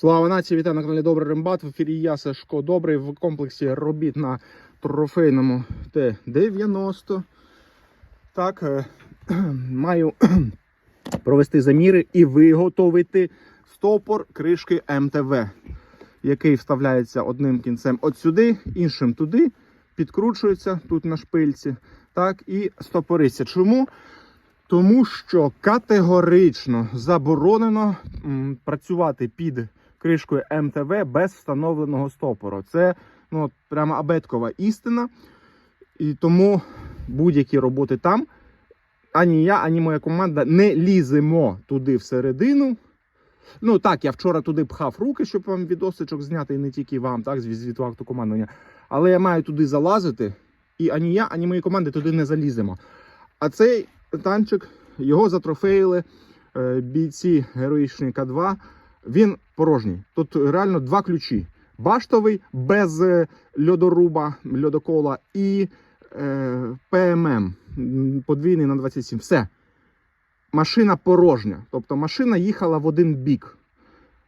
Слава нації, вітаю на каналі Добрий Рембат. В ефірі я Сашко Добрий в комплексі робіт на трофейному Т-90. Так, е, маю провести заміри і виготовити стопор кришки МТВ, який вставляється одним кінцем от сюди, іншим туди, підкручується тут на шпильці. Так, і стопориться. Чому? Тому що категорично заборонено працювати під кришкою МТВ без встановленого стопору. Це ну, прямо абеткова істина. І тому будь-які роботи там, ані я, ані моя команда не ліземо туди всередину. Ну так, я вчора туди пхав руки, щоб вам відосичок зняти, і не тільки вам, так, з від акту командування. Але я маю туди залазити, і ані я, ані мої команди туди не заліземо. А цей танчик його затрофеїли е, бійці героїчної К2. Він порожній. Тут реально два ключі: баштовий без е, льодоруба, льодокола і е, ПММ подвійний на 27. Все. Машина порожня. Тобто машина їхала в один бік.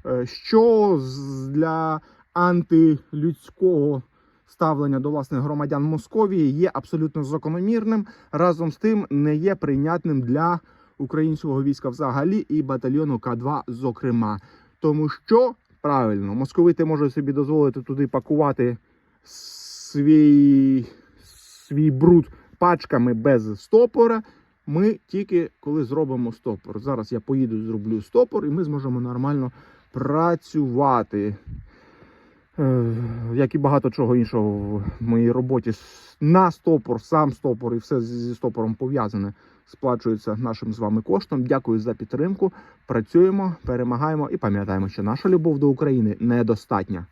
Е, що для антилюдського ставлення до власних громадян Московії є абсолютно закономірним, разом з тим не є прийнятним для українського війська взагалі і батальйону К2 зокрема. Тому що правильно, московити можуть собі дозволити туди пакувати свій, свій бруд пачками без стопора. Ми тільки коли зробимо стопор. Зараз я поїду, зроблю стопор, і ми зможемо нормально працювати. Е, Як і багато чого іншого в моїй роботі на стопор, сам стопор і все зі стопором пов'язане сплачується нашим з вами коштом. Дякую за підтримку. Працюємо, перемагаємо і пам'ятаємо, що наша любов до України недостатня.